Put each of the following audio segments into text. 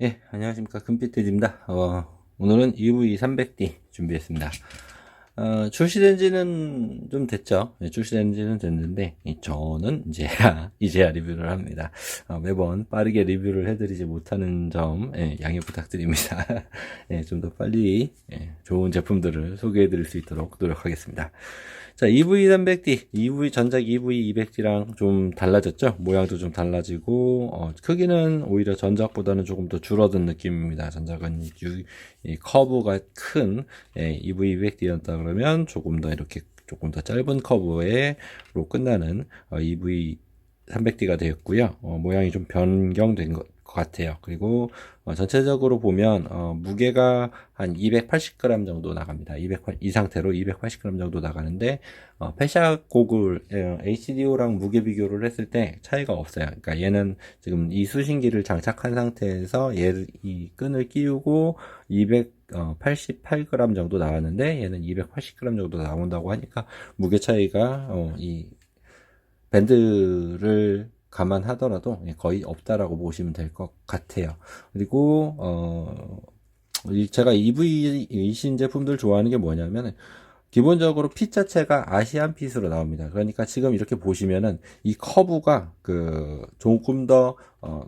예, 안녕하십니까. 금빛돼지입니다. 어, 오늘은 EV300D 준비했습니다. 어, 출시된 지는 좀 됐죠. 예, 출시된 지는 됐는데, 이 저는 이제, 이제야 리뷰를 합니다. 어, 매번 빠르게 리뷰를 해드리지 못하는 점, 예, 양해 부탁드립니다. 예, 좀 더 빨리, 예, 좋은 제품들을 소개해드릴 수 있도록 노력하겠습니다. 자, EV300D, EV, 전작 EV200D랑 좀 달라졌죠? 모양도 좀 달라지고, 어, 크기는 오히려 전작보다는 조금 더 줄어든 느낌입니다. 전작은 이, 유- 이 커브가 큰 예, EV200D였다 그러면 조금 더 이렇게 조금 더 짧은 커브로 끝나는 어, EV300D가 되었고요. 어, 모양이 좀 변경된 것 같아요. 그리고 어, 전체적으로 보면 어, 무게가 한 280g 정도 나갑니다. 200, 이 상태로 280g 정도 나가는데 어, 패샷 고글 어, HDO랑 무게 비교를 했을 때 차이가 없어요. 그러니까 얘는 지금 이 수신기를 장착한 상태에서 얘를 이 끈을 끼우고 288g 정도 나왔는데 얘는 280g 정도 나온다고 하니까 무게 차이가 어, 이 밴드를 감안하더라도 거의 없다라고 보시면 될 것 같아요. 그리고 어, 이 제가 EV 신 제품들 좋아하는 게 뭐냐면 기본적으로 핏 자체가 아시안 핏으로 나옵니다. 그러니까 지금 이렇게 보시면은 이 커브가 그 조금 더 어,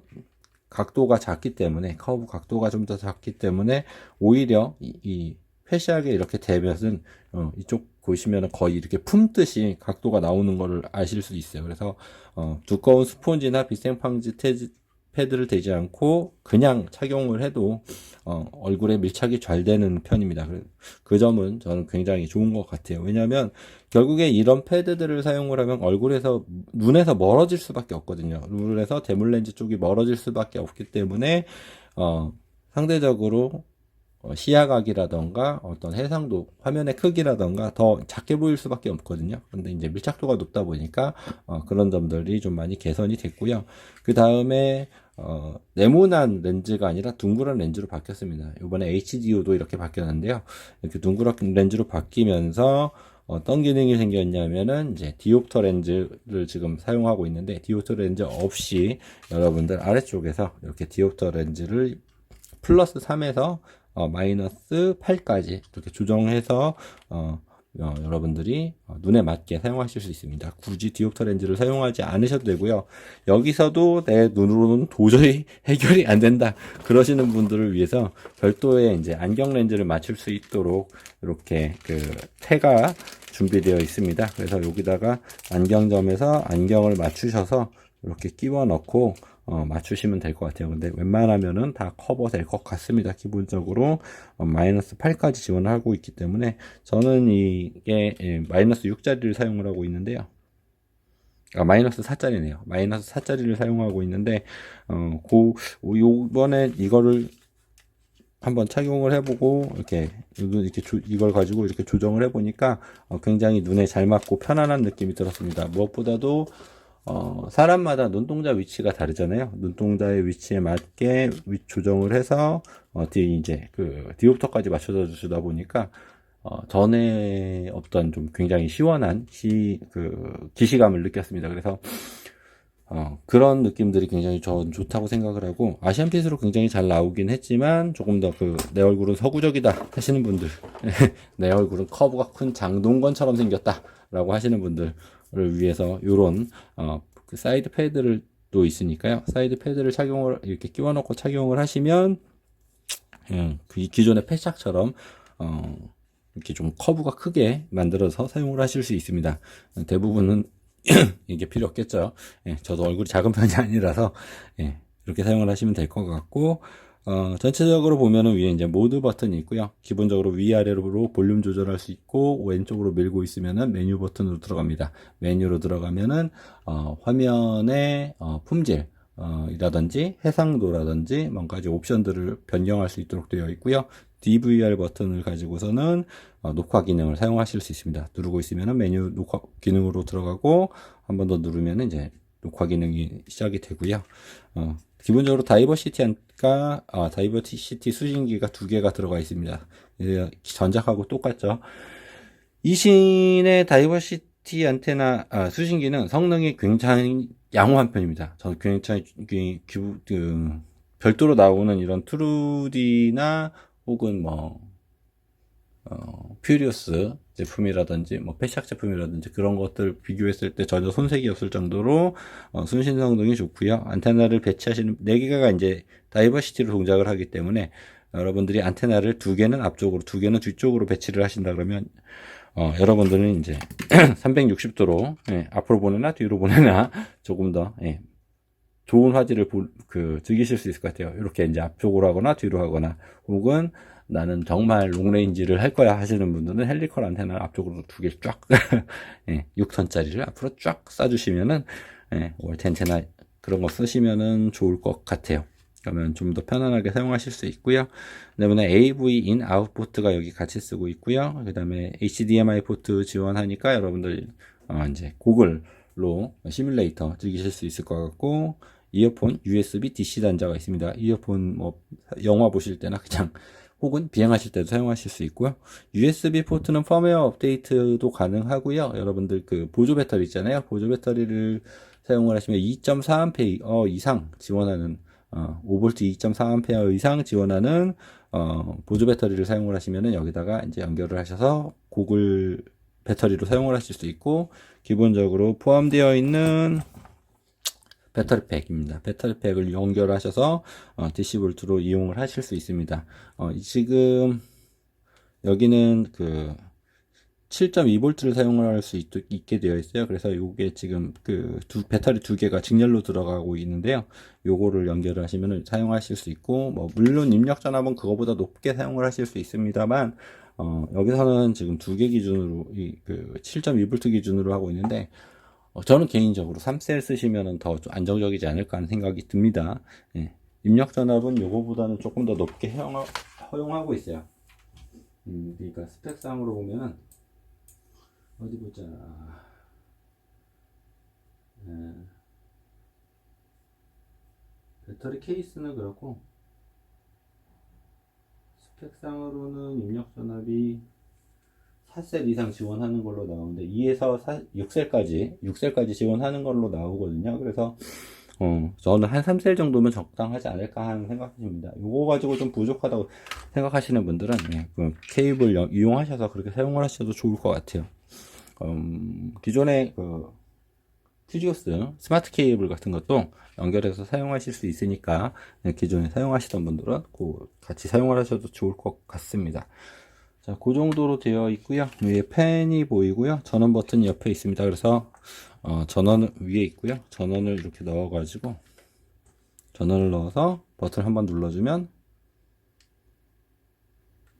각도가 작기 때문에 커브 각도가 좀 더 작기 때문에 오히려 이, 이 패시하게 이렇게 되면은 어, 이쪽 보시면은 거의 이렇게 품듯이 각도가 나오는 거를 아실 수 있어요. 그래서 어, 두꺼운 스폰지나 비생방지 테지, 패드를 대지 않고 그냥 착용을 해도 어, 얼굴에 밀착이 잘 되는 편입니다. 그, 그 점은 저는 굉장히 좋은 것 같아요. 왜냐하면 결국에 이런 패드들을 사용을 하면 얼굴에서 눈에서 멀어질 수밖에 없거든요. 눈에서 대물 렌즈 쪽이 멀어질 수밖에 없기 때문에 어, 상대적으로 어, 시야각이라던가 어떤 해상도 화면의 크기라던가 더 작게 보일 수밖에 없거든요. 근데 이제 밀착도가 높다 보니까 어, 그런 점들이 좀 많이 개선이 됐고요. 그 다음에 어, 네모난 렌즈가 아니라 둥그런 렌즈로 바뀌었습니다. 이번에 HDO도 이렇게 바뀌었는데요. 이렇게 둥그런 렌즈로 바뀌면서 어떤 기능이 생겼냐면은 이제 디옵터 렌즈를 지금 사용하고 있는데 디옵터 렌즈 없이 여러분들 아래쪽에서 이렇게 디옵터 렌즈를 플러스 3에서 어, 마이너스 8까지 이렇게 조정해서 어, 어, 여러분들이 어, 눈에 맞게 사용하실 수 있습니다. 굳이 디옵터 렌즈를 사용하지 않으셔도 되고요. 여기서도 내 눈으로는 도저히 해결이 안 된다. 그러시는 분들을 위해서 별도의 이제 안경 렌즈를 맞출 수 있도록 이렇게 그 태가 준비되어 있습니다. 그래서 여기다가 안경점에서 안경을 맞추셔서 이렇게 끼워 넣고 어, 맞추시면 될 것 같아요. 근데 웬만하면은 다 커버 될 것 같습니다. 기본적으로 어, 마이너스 8까지 지원하고 있기 때문에 저는 이게 예, 마이너스 6짜리를 사용을 하고 있는데요. 아, 마이너스 4짜리네요. 마이너스 4짜리를 사용하고 있는데, 어, 고, 요번에 이거를 한번 착용을 해보고, 이렇게, 이렇게 조- 이걸 가지고 이렇게 조정을 해보니까, 어, 굉장히 눈에 잘 맞고 편안한 느낌이 들었습니다. 무엇보다도, 어, 사람마다 눈동자 위치가 다르잖아요. 눈동자의 위치에 맞게 위 조정을 해서, 어, 뒤, 이제, 그, 디옵터까지 맞춰서 주다 보니까, 어, 전에 없던 좀 굉장히 시원한 시, 그, 기시감을 느꼈습니다. 그래서, 어, 그런 느낌들이 굉장히 전 좋다고 생각을 하고, 아시안 핏으로 굉장히 잘 나오긴 했지만, 조금 더 그, 내 얼굴은 서구적이다 하시는 분들, 내 얼굴은 커브가 큰 장동건처럼 생겼다 라고 하시는 분들을 위해서, 요런, 어, 그 사이드 패드를 또 있으니까요. 사이드 패드를 착용을, 이렇게 끼워놓고 착용을 하시면, 음, 그 기존의 패착처럼, 어, 이렇게 좀 커브가 크게 만들어서 사용을 하실 수 있습니다. 대부분은 이게 필요 없겠죠. 예, 저도 얼굴이 작은 편이 아니라서 예, 이렇게 사용을 하시면 될 것 같고 어, 전체적으로 보면은 위에 이제 모드 버튼이 있고요. 기본적으로 위아래로 볼륨 조절할 수 있고 왼쪽으로 밀고 있으면은 메뉴 버튼으로 들어갑니다. 메뉴로 들어가면은 어, 화면의 어, 품질 어, 이라든지 해상도라든지 뭔가 이제 옵션들을 변경할 수 있도록 되어 있고요. DVR 버튼을 가지고서는 어, 녹화 기능을 사용하실 수 있습니다. 누르고 있으면 메뉴 녹화 기능으로 들어가고 한 번 더 누르면 이제 녹화 기능이 시작이 되고요. 어, 기본적으로 다이버시티가 아, 다이버시티 수신기가 두 개가 들어가 있습니다. 예, 전작하고 똑같죠. 이신의 다이버시티 안테나 아, 수신기는 성능이 굉장히 양호한 편입니다. 저는 굉장히 그, 별도로 나오는 이런 트루디나 혹은 뭐 어, 퓨리우스 제품이라든지 뭐 패샥 제품이라든지 그런 것들 비교했을 때 전혀 손색이 없을 정도로 어, 순신 성능이 좋고요. 안테나를 배치하시는 4개가 이제 다이버시티로 동작을 하기 때문에 여러분들이 안테나를 두 개는 앞쪽으로 두 개는 뒤쪽으로 배치를 하신다 그러면 어, 여러분들은 이제 360도로 예, 앞으로 보내나 뒤로 보내나 조금 더 예, 좋은 화질을 보, 그, 즐기실 수 있을 것 같아요. 이렇게 이제 앞쪽으로 하거나 뒤로 하거나 혹은 나는 정말 롱레인지를 할 거야 하시는 분들은 헬리컬 안테나를 앞쪽으로 두 개 쫙, 예, 6ton짜리를 앞으로 쫙 쏴주시면은, 예, 월트 안테나 그런 거 쓰시면은 좋을 것 같아요. 그러면 좀 더 편안하게 사용하실 수 있고요. 그다음에 AV 인 아웃 포트가 여기 같이 쓰고 있고요. 그다음에 HDMI 포트 지원하니까 여러분들 어, 이제 고글로 시뮬레이터 즐기실 수 있을 것 같고 이어폰 USB DC 단자가 있습니다. 이어폰 뭐 영화 보실 때나 그냥 혹은 비행하실 때도 사용하실 수 있고요. USB 포트는 펌웨어 업데이트도 가능하고요. 여러분들 그 보조 배터리 있잖아요. 보조 배터리를 사용을 하시면 2.4A 이상 지원하는 어, 5V 2.4A 이상 지원하는 어, 보조 배터리를 사용을 하시면은 여기다가 이제 연결을 하셔서 고글 배터리로 사용을 하실 수 있고 기본적으로 포함되어 있는 배터리팩입니다. 배터리팩을 연결하셔서 어, DC 볼트로 이용을 하실 수 있습니다. 어, 지금 여기는 그 7.2V를 사용할 수 있, 게 되어 있어요. 그래서 이게 지금 그 두, 배터리 두 개가 직렬로 들어가고 있는데요. 요거를 연결을 하시면 사용하실 수 있고, 뭐, 물론 입력 전압은 그거보다 높게 사용을 하실 수 있습니다만, 어, 여기서는 지금 두 개 기준으로, 이, 그, 7.2V 기준으로 하고 있는데, 어, 저는 개인적으로 3셀 쓰시면 더좀 안정적이지 않을까 하는 생각이 듭니다. 예. 입력 전압은 요거보다는 조금 더 높게 허용, 허용하고 있어요. 음, 그러니까 스펙상으로 보면은, 어디 보자. 네. 배터리 케이스는 그렇고, 스펙상으로는 입력 전압이 4셀 이상 지원하는 걸로 나오는데 2에서 4, 6셀까지 6셀까지 지원하는 걸로 나오거든요. 그래서 어, 저는 한 3셀 정도면 적당하지 않을까 하는 생각입니다. 이거 가지고 좀 부족하다고 생각하시는 분들은 예, 그 케이블 연- 이용하셔서 그렇게 사용을 하셔도 좋을 것 같아요. 음, 기존의 그 퓨지오스 스마트 케이블 같은 것도 연결해서 사용하실 수 있으니까 예, 기존에 사용하시던 분들은 그 같이 사용을 하셔도 좋을 것 같습니다. 자, 그 정도로 되어 있고요. 위에 펜이 보이고요. 전원 버튼이 옆에 있습니다. 그래서 어, 전원 위에 있고요. 전원을 이렇게 넣어가지고 전원을 넣어서 버튼 한번 눌러주면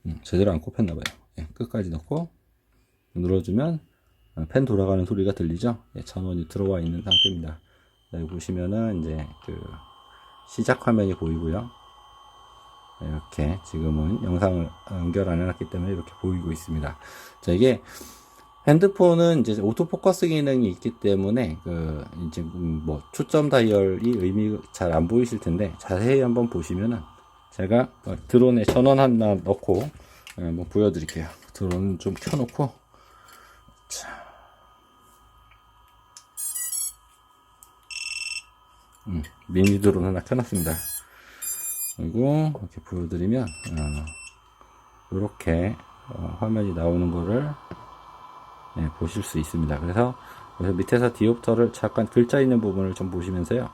음, 제대로 안 꼽혔나봐요. 예, 끝까지 넣고 눌러주면 어, 펜 돌아가는 소리가 들리죠? 예, 전원이 들어와 있는 상태입니다. 여기 보시면은 이제 그 시작 화면이 보이고요. 이렇게 지금은 영상을 연결 안 해놨기 때문에 이렇게 보이고 있습니다. 자, 이게 핸드폰은 이제 오토포커스 기능이 있기 때문에 그 이제 뭐 초점 다이얼이 의미 잘 안 보이실 텐데 자세히 한번 보시면은 제가 어, 드론에 전원 하나 넣고 예, 한번 보여드릴게요. 드론 좀 켜놓고 자. 음, 미니 드론 하나 켜놨습니다. 그리고 이렇게 보여드리면 어, 이렇게 어, 화면이 나오는 거를 예, 보실 수 있습니다. 그래서 여기서 밑에서 디옵터를 잠깐 글자 있는 부분을 좀 보시면서요.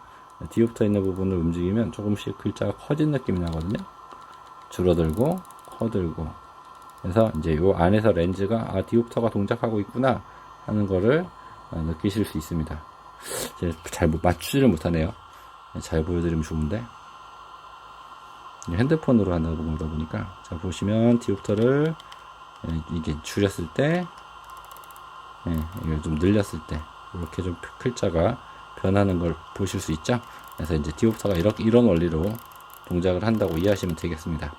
디옵터 있는 부분을 움직이면 조금씩 글자가 커진 느낌이 나거든요. 줄어들고 커들고 그래서 이제 요 안에서 렌즈가 아 디옵터가 동작하고 있구나 하는 거를 어, 느끼실 수 있습니다. 잘 못- 맞추지를 못하네요. 잘 보여드리면 좋은데 핸드폰으로 하는 거다 보니까. 자 보시면 디옵터를 예, 이게 줄였을 때 예, 이걸 좀 늘렸을 때 이렇게 좀 글자가 변하는 걸 보실 수 있죠? 그래서 이제 디옵터가 이렇게 이런 원리로 동작을 한다고 이해하시면 되겠습니다.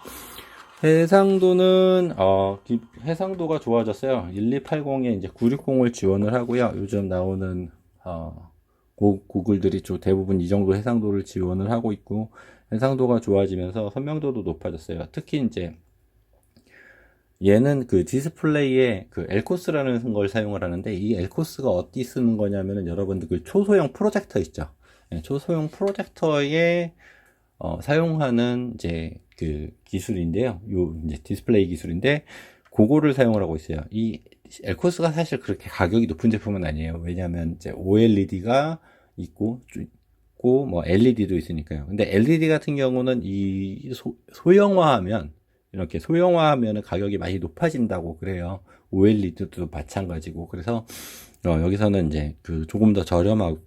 해상도는 어 기- 해상도가 좋아졌어요. 1280에 이제 960을 지원을 하고요. 요즘 나오는 어 고, 구글들이 좀 대부분 이 정도 해상도를 지원을 하고 있고 해상도가 좋아지면서 선명도도 높아졌어요. 특히 이제 얘는 그 디스플레이에 그 엘코스라는 걸 사용을 하는데 이 엘코스가 어디 쓰는 거냐면은 여러분들 그 초소형 프로젝터 있죠. 예, 초소형 프로젝터에 어, 사용하는 이제 그 기술인데요. 요 이제 디스플레이 기술인데 그거를 사용을 하고 있어요. 이 엘코스가 사실 그렇게 가격이 높은 제품은 아니에요. 왜냐하면 이제 OLED가 있고 있고 뭐 LED도 있으니까요. 근데 LED 같은 경우는 이 소, 소형화하면 이렇게 소형화하면 가격이 많이 높아진다고 그래요. OLED도 마찬가지고 그래서 어, 여기서는 이제 그 조금 더 저렴하고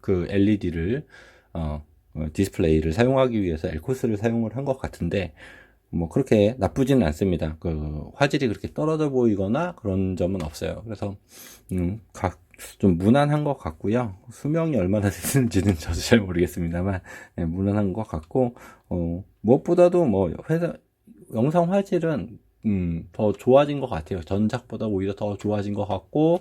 그 LED를 어, 어, 디스플레이를 사용하기 위해서 엘코스를 사용을 한 것 같은데 뭐 그렇게 나쁘지는 않습니다. 그 화질이 그렇게 떨어져 보이거나 그런 점은 없어요. 그래서 음, 각, 좀 무난한 것 같고요. 수명이 얼마나 됐는지는 저도 잘 모르겠습니다만 네, 무난한 것 같고 어, 무엇보다도 뭐 회사 영상 화질은 음, 더 좋아진 것 같아요. 전작보다 오히려 더 좋아진 것 같고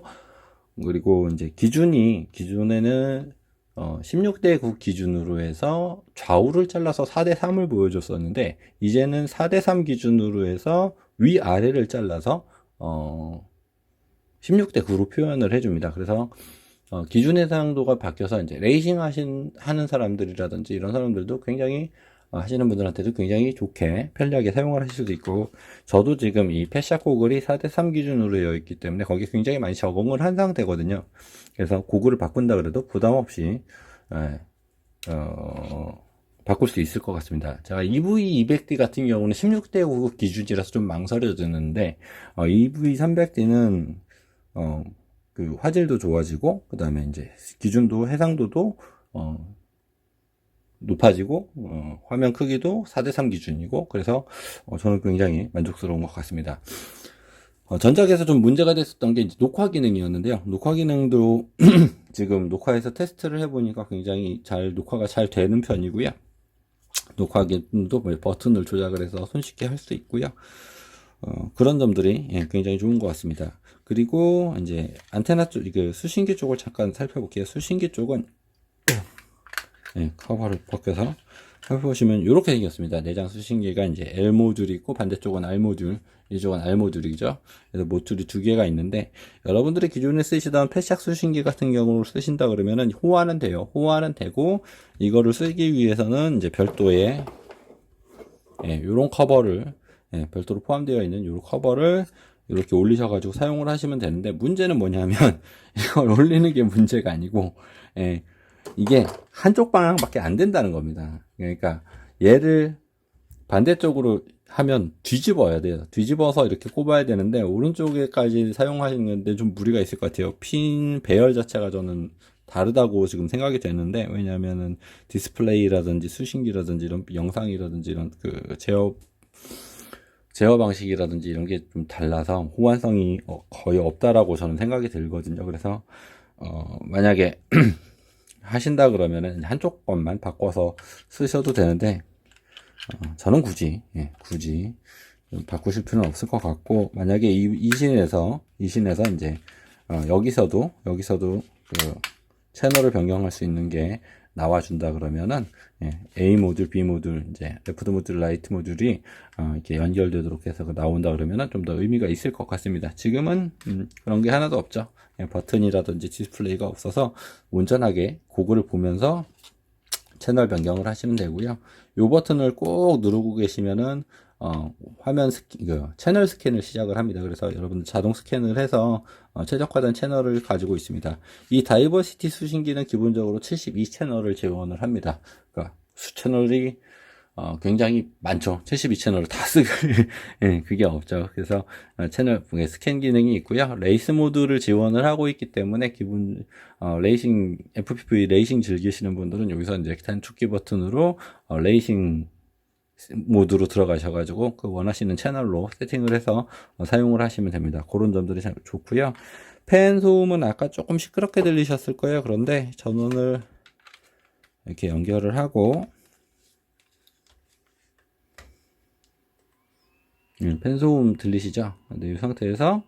그리고 이제 기준이 기존에는 어, 16대 9 기준으로 해서 좌우를 잘라서 4대 3을 보여줬었는데 이제는 4대 3 기준으로 해서 위 아래를 잘라서 어, 16대 9로 표현을 해줍니다. 그래서 어, 기준 해상도가 바뀌어서 이제 레이싱 하신 하는 사람들이라든지 이런 사람들도 굉장히 어, 하시는 분들한테도 굉장히 좋게 편리하게 사용을 하실 수도 있고 저도 지금 이 패샷 고글이 4대3 기준으로 되어 있기 때문에 거기에 굉장히 많이 적응을 한 상태거든요 그래서 고글을 바꾼다 그래도 부담 없이 예, 어, 바꿀 수 있을 것 같습니다 제가 EV200D 같은 경우는 16대 9 기준이라서 좀 망설여지는데 어, EV300D는 어, 그 화질도 좋아지고 그 다음에 이제 기준도 해상도도 어, 높아지고 어, 화면 크기도 4대3 기준이고 그래서 어, 저는 굉장히 만족스러운 것 같습니다. 어, 전작에서 좀 문제가 됐었던 게 녹화 기능이었는데요. 녹화 기능도 지금 녹화해서 테스트를 해보니까 굉장히 잘 녹화가 잘 되는 편이고요. 녹화 기능도 뭐 버튼을 조작을 해서 손쉽게 할 수 있고요. 어, 그런 점들이 예, 굉장히 좋은 것 같습니다. 그리고 이제 안테나 쪽, 그 수신기 쪽을 잠깐 살펴볼게요. 수신기 쪽은 네, 커버를 벗겨서 살펴보시면 이렇게 생겼습니다. 내장 수신기가 이제 L 모듈이 있고 반대쪽은 R 모듈, 이쪽은 R 모듈이죠. 그래서 모듈이 두 개가 있는데 여러분들이 기존에 쓰시던 패샥 수신기 같은 경우를 쓰신다 그러면은 호환은 돼요. 호환은 되고 이거를 쓰기 위해서는 이제 별도의 예, 요런 커버를 예, 별도로 포함되어 있는 요 커버를 이렇게 올리셔가지고 사용을 하시면 되는데 문제는 뭐냐면 이걸 올리는 게 문제가 아니고 예, 이게 한쪽 방향밖에 안 된다는 겁니다. 그러니까 얘를 반대쪽으로 하면 뒤집어야 돼요. 뒤집어서 이렇게 꼽아야 되는데 오른쪽에까지 사용하시는데 좀 무리가 있을 것 같아요. 핀 배열 자체가 저는 다르다고 지금 생각이 되는데 왜냐하면은 디스플레이라든지 수신기라든지 이런 영상이라든지 이런 그 제어 제어 방식이라든지 이런 게 좀 달라서 호환성이 어, 거의 없다라고 저는 생각이 들거든요. 그래서 어 만약에 하신다 그러면은 한쪽 것만 바꿔서 쓰셔도 되는데 어, 저는 굳이 예, 굳이 바꾸실 필요는 없을 것 같고 만약에 이, 이 신에서 이 신에서 이제 어, 여기서도 여기서도 그 채널을 변경할 수 있는 게 나와준다 그러면은 예, A 모듈, B 모듈, 이제 레프트 모듈, 라이트 모듈이 어, 이렇게 연결되도록 해서 그 나온다 그러면은 좀 더 의미가 있을 것 같습니다. 지금은 음, 그런 게 하나도 없죠. 예, 버튼이라든지 디스플레이가 없어서 온전하게 고글을 보면서 채널 변경을 하시면 되고요. 이 버튼을 꼭 누르고 계시면은 어, 화면 스키, 그, 채널 스캔을 시작을 합니다. 그래서 여러분들 자동 스캔을 해서 어, 최적화된 채널을 가지고 있습니다. 이 다이버시티 수신기는 기본적으로 72 채널을 지원을 합니다. 그러니까 수 채널이 어, 굉장히 많죠. 72 채널을 다 쓰기, 예, 그게 없죠. 그래서, 어, 채널, 스캔 기능이 있고요. 레이스 모드를 지원을 하고 있기 때문에, 기본, 어, 레이싱, FPV 레이싱 즐기시는 분들은 여기서 이제 단축키 버튼으로, 어, 레이싱 모드로 들어가셔가지고, 그 원하시는 채널로 세팅을 해서 어, 사용을 하시면 됩니다. 그런 점들이 참 좋고요. 팬 소음은 아까 조금 시끄럽게 들리셨을 거예요. 그런데 전원을 이렇게 연결을 하고, 음, 펜소음 들리시죠? 네, 이 상태에서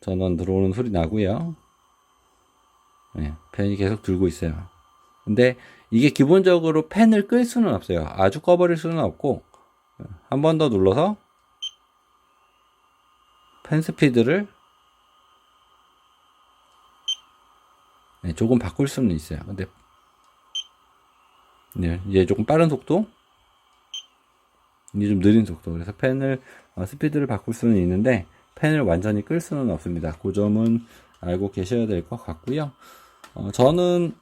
전원 들어오는 소리 나고요. 예, 펜이 계속 들고 있어요. 근데 이게 기본적으로 펜을 끌 수는 없어요. 아주 꺼버릴 수는 없고 한 번 더 눌러서 펜 스피드를 네, 조금 바꿀 수는 있어요. 근데 네, 이제 조금 빠른 속도, 이게 좀 느린 속도. 그래서 펜을 어, 스피드를 바꿀 수는 있는데 펜을 완전히 끌 수는 없습니다. 그 점은 알고 계셔야 될 것 같고요. 어, 저는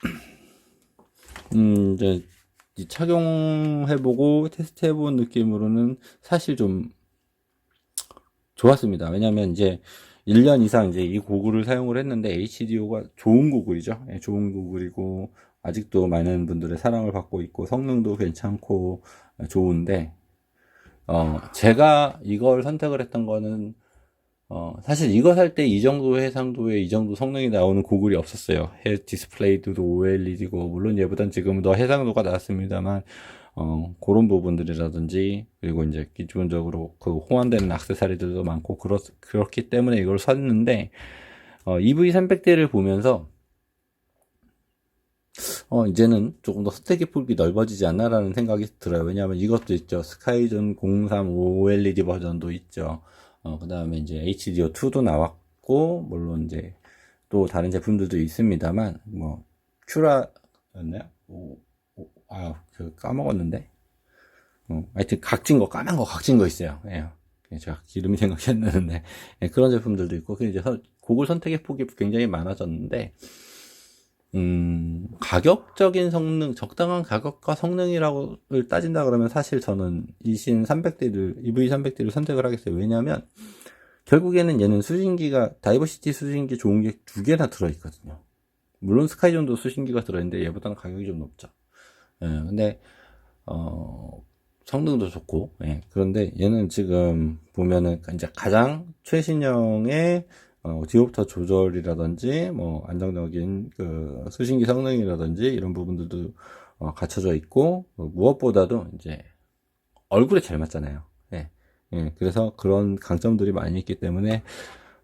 음, 이제 이 착용해보고 테스트해본 느낌으로는 사실 좀 좋았습니다. 왜냐면 이제 1년 이상 이제 이 고글을 사용을 했는데 HDO가 좋은 고글이죠. 예, 좋은 고글이고 아직도 많은 분들의 사랑을 받고 있고 성능도 괜찮고 좋은데 어 제가 이걸 선택을 했던 거는 어 사실 이거 살 때 이 정도 해상도에 이 정도 성능이 나오는 고글이 없었어요. 헤 디스플레이도 OLED고 물론 얘보단 지금 더 해상도가 나왔습니다만 어, 그런 부분들이라든지, 그리고 이제 기본적으로 그 호환되는 악세사리들도 많고, 그렇, 그렇기 때문에 이걸 샀는데, 어, EV300대를 보면서, 어, 이제는 조금 더 스택의 폭이 넓어지지 않나라는 생각이 들어요. 왜냐하면 이것도 있죠. 스카이존 03 OLED 버전도 있죠. 어, 그 다음에 이제 HDR2도 나왔고, 물론 이제 또 다른 제품들도 있습니다만, 뭐, 큐라였나요? 오, 오, 아, 그 까먹었는데. 어, 하여튼 각진 거, 까만 거 각진 거 있어요. 예. 제가 이름이 생각이 안 나는데, 예, 그런 제품들도 있고, 그 이제 서- 고글 선택의 폭이 굉장히 많아졌는데, 음, 가격적인 성능, 적당한 가격과 성능이라고 따진다 그러면 사실 저는 이신 300대를, EV 300대를 선택을 하겠어요. 왜냐면, 결국에는 얘는 수신기가, 다이버시티 수신기 좋은 게 두 개나 들어있거든요. 물론 스카이존도 수신기가 들어있는데 얘보다는 가격이 좀 높죠. 예, 근데, 어, 성능도 좋고, 예, 그런데 얘는 지금 보면은 이제 가장 최신형의 어, 디옵터 조절이라든지, 뭐, 안정적인 그 수신기 성능이라든지 이런 부분들도 어, 갖춰져 있고, 어, 무엇보다도 이제 얼굴에 잘 맞잖아요. 예, 예, 그래서 그런 강점들이 많이 있기 때문에,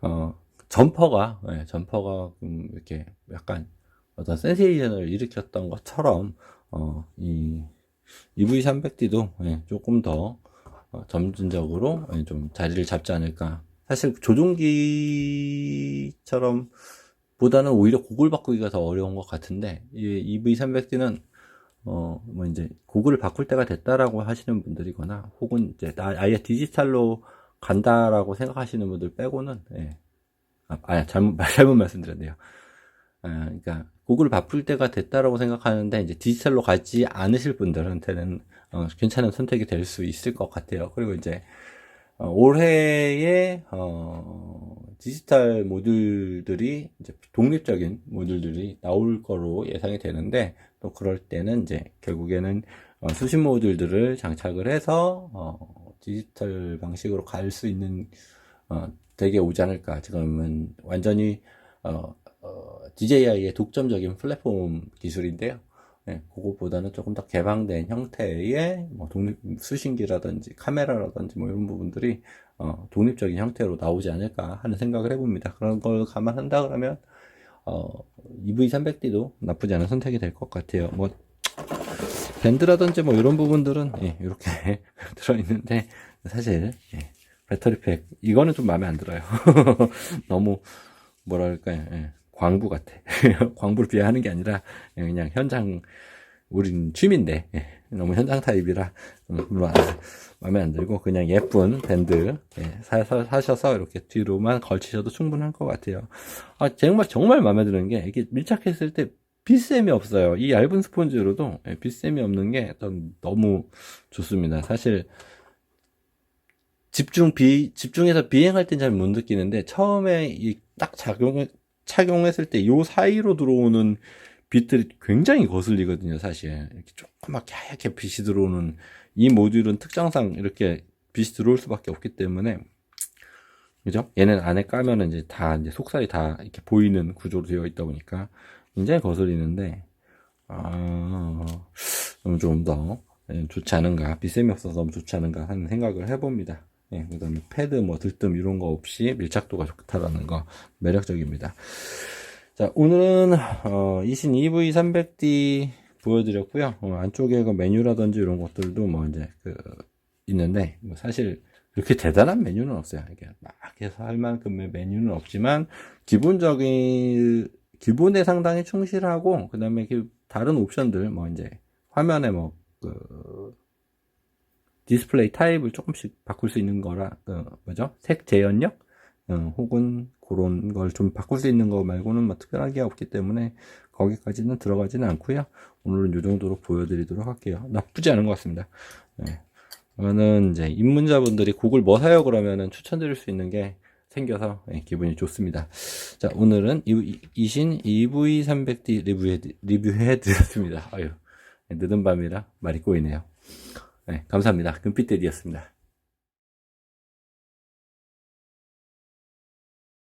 어, 점퍼가, 예, 점퍼가 음, 이렇게 약간 어떤 센세이션을 일으켰던 것처럼, 어, 이 EV300D도 예, 조금 더 어, 점진적으로 예, 좀 자리를 잡지 않을까. 사실 조종기처럼 보다는 오히려 고글 바꾸기가 더 어려운 것 같은데 이 EV300D는 어, 뭐 이제 고글을 바꿀 때가 됐다라고 하시는 분들이거나 혹은 이제 나 아예 디지털로 간다라고 생각하시는 분들 빼고는 예. 아, 아 잘못 잘못 말씀드렸네요. 아, 그러니까 고글을 바꿀 때가 됐다라고 생각하는데 이제 디지털로 가지 않으실 분들한테는 어, 괜찮은 선택이 될 수 있을 것 같아요. 그리고 이제 어, 올해의 어, 디지털 모듈들이 이제 독립적인 모듈들이 나올 거로 예상이 되는데 또 그럴 때는 이제 결국에는 어, 수신 모듈들을 장착을 해서 어, 디지털 방식으로 갈 수 있는 어, 되게 오지 않을까. 지금은 완전히 어, 어, DJI의 독점적인 플랫폼 기술인데요. 네, 그것보다는 조금 더 개방된 형태의 뭐 독립 수신기라든지 카메라라든지 뭐 이런 부분들이 어, 독립적인 형태로 나오지 않을까 하는 생각을 해봅니다. 그런 걸 감안한다 그러면 어, EV300D도 나쁘지 않은 선택이 될 것 같아요. 뭐 밴드라든지 뭐 이런 부분들은 예, 이렇게 들어있는데 사실 예, 배터리팩 이거는 좀 마음에 안 들어요. 너무 뭐랄까요? 예, 광부 같아. 광부를 비하하는 게 아니라 예, 그냥 현장 우린 취미인데 예, 너무 현장 타입이라 마음에 안 들고 그냥 예쁜 밴드 예, 사셔서 이렇게 뒤로만 걸치셔도 충분할 것 같아요. 아 정말 정말 마음에 드는 게 이게 밀착했을 때 빗셈이 없어요. 이 얇은 스펀지로도 예, 빗셈이 없는 게전 너무 좋습니다. 사실 집중 비 집중해서 비행할 땐 잘 못 느끼는데 처음에 이 딱 작용 착용했을 때 요 사이로 들어오는 빛들이 굉장히 거슬리거든요, 사실. 이렇게 조그맣게 하얗게 빛이 들어오는 이 모듈은 특성상 이렇게 빛이 들어올 수밖에 없기 때문에 그죠? 얘는 안에 까면은 이제 다 이제 속살이 다 이렇게 보이는 구조로 되어 있다 보니까 굉장히 거슬리는데 아, 좀더 좋지 않은가 빛샘이 없어서 너무 좋지 않은가 하는 생각을 해봅니다. 예, 그 다음에 패드 뭐 들뜸 이런 거 없이 밀착도가 좋다라는 거 매력적입니다. 자, 오늘은, 어, 이신 EV300D 보여드렸고요. 어, 안쪽에 그 메뉴라든지 이런 것들도 뭐 이제 그, 있는데, 뭐 사실 그렇게 대단한 메뉴는 없어요. 이게 막 해서 할 만큼의 메뉴는 없지만, 기본적인, 기본에 상당히 충실하고, 그 다음에 다른 옵션들, 뭐 이제, 화면에 뭐, 그, 디스플레이 타입을 조금씩 바꿀 수 있는 거라, 그, 뭐죠? 색 재현력? 어, 혹은 그런 걸 좀 바꿀 수 있는 거 말고는 뭐 특별한 게 없기 때문에 거기까지는 들어가지는 않고요. 오늘은 이 정도로 보여드리도록 할게요. 나쁘지 않은 것 같습니다. 네. 저는 이제 입문자분들이 곡을 뭐 사요 그러면은 추천드릴 수 있는 게 생겨서 예, 기분이 좋습니다. 자, 오늘은 이, 이 신 EV300D 리뷰해, 리뷰해 드렸습니다. 아유, 늦은 밤이라 말이 꼬이네요. 네, 감사합니다. 금빛대디였습니다.